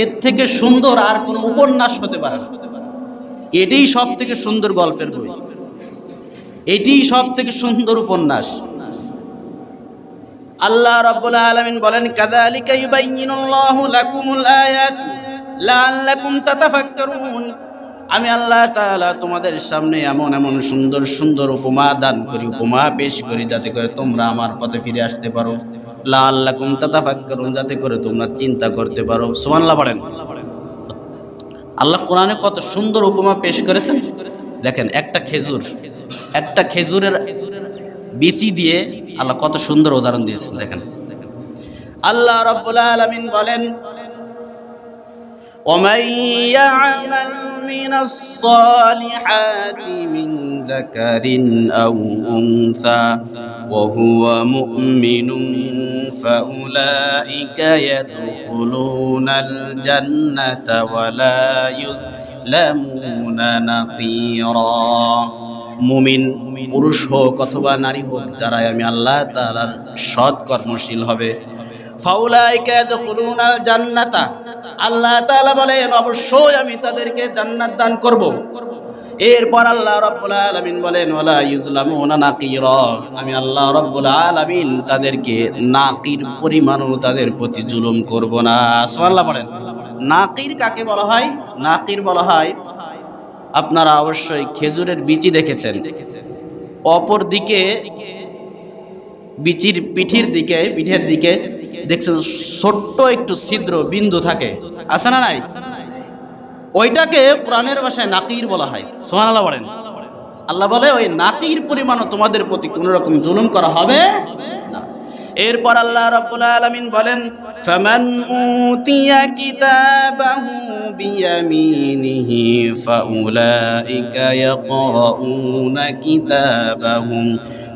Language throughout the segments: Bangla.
এর থেকে সুন্দর আর কোনো উপন্যাস হতে পারে এটাই সব থেকে সুন্দর গল্পের বই। এটিই সব থেকে সুন্দর উপন্যাস। আল্লাহ রাব্বুল আলামিন বলেন আমি আল্লাহ তোমাদের সামনে এমন এমন সুন্দর সুন্দর উপমা দান করি, উপমা পেশ করি, যাতে করে তোমরা আমার পথে ফিরে আসতে পারো। লাআল্লাকুম তাতাফাক্কারুন যাতে করে তোমরা চিন্তা করতে পারো সুবহানাল্লাহ পড়েন আল্লাহ কোরআনে কত সুন্দর উপমা পেশ করেছেন দেখেন একটা খেজুর একটা খেজুরের বিচি দিয়ে আল্লাহ কত সুন্দর উদাহরণ দিয়েছেন দেখেন আল্লাহ রাব্বুল আলামিন বলেন ومن يعمل من الصالحات من ذكر أو أنثى وهو مؤمن فأولئك يدخلون الجنة ولا يظلمون نقيرا মুমিন পুরুষ হোক অথবা নারী হোক যারাই আমি আল্লাহ তাআলার সৎ কর্মশীল হবে ফাউলাইকা ইয়াদখুলুনাল জান্নাতা আল্লাহ তাআলা বলেন অবশ্যই আমি তাদেরকে জান্নাত দান করব এরপর আল্লাহ রাব্বুল আলামিন বলেন, ওয়ালা ইউজলামুনা নাকিরা। আমি আল্লাহ রাব্বুল আলামিন তাদেরকে নাকির পরিমাণও তাদের প্রতি জুলুম করব না। সুবহানাল্লাহ বলেন। নাকির কাকে বলা হয়? নাকির বলা হয়, আপনারা অবশ্যই খেজুরের বিচি দেখেছেন। অপর দিকে বিচির পিঠির দিকে, পিঠের দিকে দেখছেন ছোট্ট একটু ছিদ্র বিন্দু থাকে। আছে না নাই? ওইটাকে প্রাণের ভাষায় নাকির বলা হয়। সোহান আল্লাহ বলেন। আল্লাহ বলে, ওই নাকির পরিমাণও তোমাদের প্রতি কোন রকম জুলুম করা হবে না। এরপর আল্লাহ রাব্বুল আলামিন বলেন, ফামান উতিয়া কিতাবাহু বিয়ামিনিহি ফাউলাইকা ইয়াকরাউনা কিতাবাহুম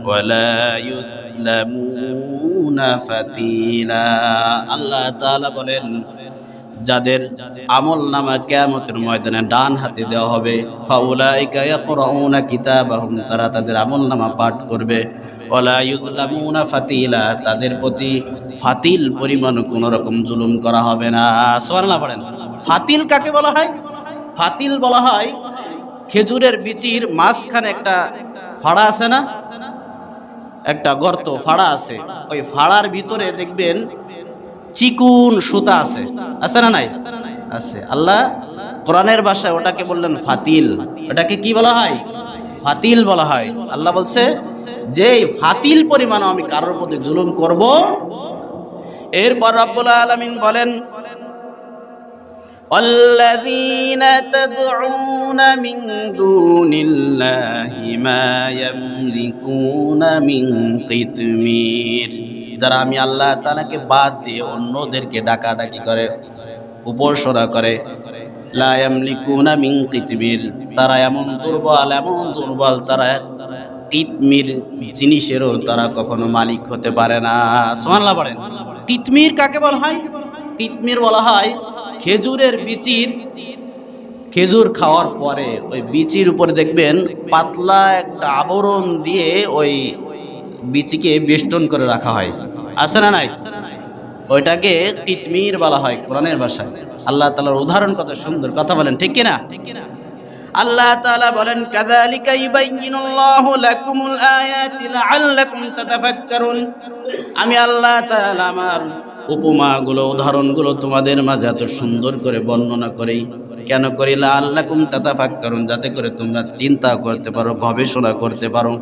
ওয়ালা ইউযলামুনা ফাতিলা। আল্লাহ তাআলা বলেন যাদের আমল নামা কেয়ামতের ময়দানে ডান হাতে দেওয়া হবে। ফাউলাইকা তারা তাদের আমল নামা পাঠ করবে। ফাতিলা, তাদের প্রতি ফাতিল পরিমাণ কোনো রকম জুলুম করা হবে না। সুবহানাল্লাহ পড়েন। ফাতিল কাকে বলা হয়? ফাতিল বলা হয় খেজুরের বিচির মাঝখানে একটা ফাড়া আছে না? একটা গর্ত ফাড়া আছে। ওই ফাড়ার ভিতরে দেখবেন চিকুন সুতা আছে আছে না নাই আছে আল্লাহ কোরআনের ভাষায় ওটাকে বললেন ফাতিল ওটাকে কি বলা হয় ফাতিল বলা হয় আল্লাহ বলছে যে এই ফাতিল পরিমাণও আমি কারোর প্রতি জুলুম করব এরপর রব্বুল আলামিন বলেন والذين تدعون من دون الله ما يملكون من قطمير যারা আমি আল্লাহ তালাকে বাদ দিয়ে অন্যদেরকে ডাকাডাকি করে, উপাসনা করে তারা এমন দুর্বল এমন দুর্বল, তারা কিতমির জিনিসেরও তারা কখনো মালিক হতে পারে না। বলেন কিতমির কাকে বলা হয়? কিতমির বলা হয় খেজুরের বিচির, খেজুর খাওয়ার পরে ওই বিচির উপরে দেখবেন পাতলা একটা আবরণ দিয়ে ওই বিচিকে বেষ্টন করে রাখা হয়। আছে না নাই? ওইটাকে তিতমির বলা হয় কোরআনের ভাষায়। আল্লাহ তালার উদাহরণ কত সুন্দর কথা বলেন, ঠিক কিনা? আল্লাহ তাআলা বলেন, কাযালিকা ইউবাইয়িনুল্লাহু লাকুমুল আয়াতি লাআল্লাকুম তাতাফাক্কারুন। আমি আল্লাহ তাআলা আমার উপমাগুলো, উদাহরণগুলো তোমাদের মাঝে এত সুন্দর করে বর্ণনা করি। কেন করি? লা আল্লাকুম তাতাফাক্কারুন, যাতে করে তোমরা চিন্তা করতে পারো, গবেষণা করতে পারো।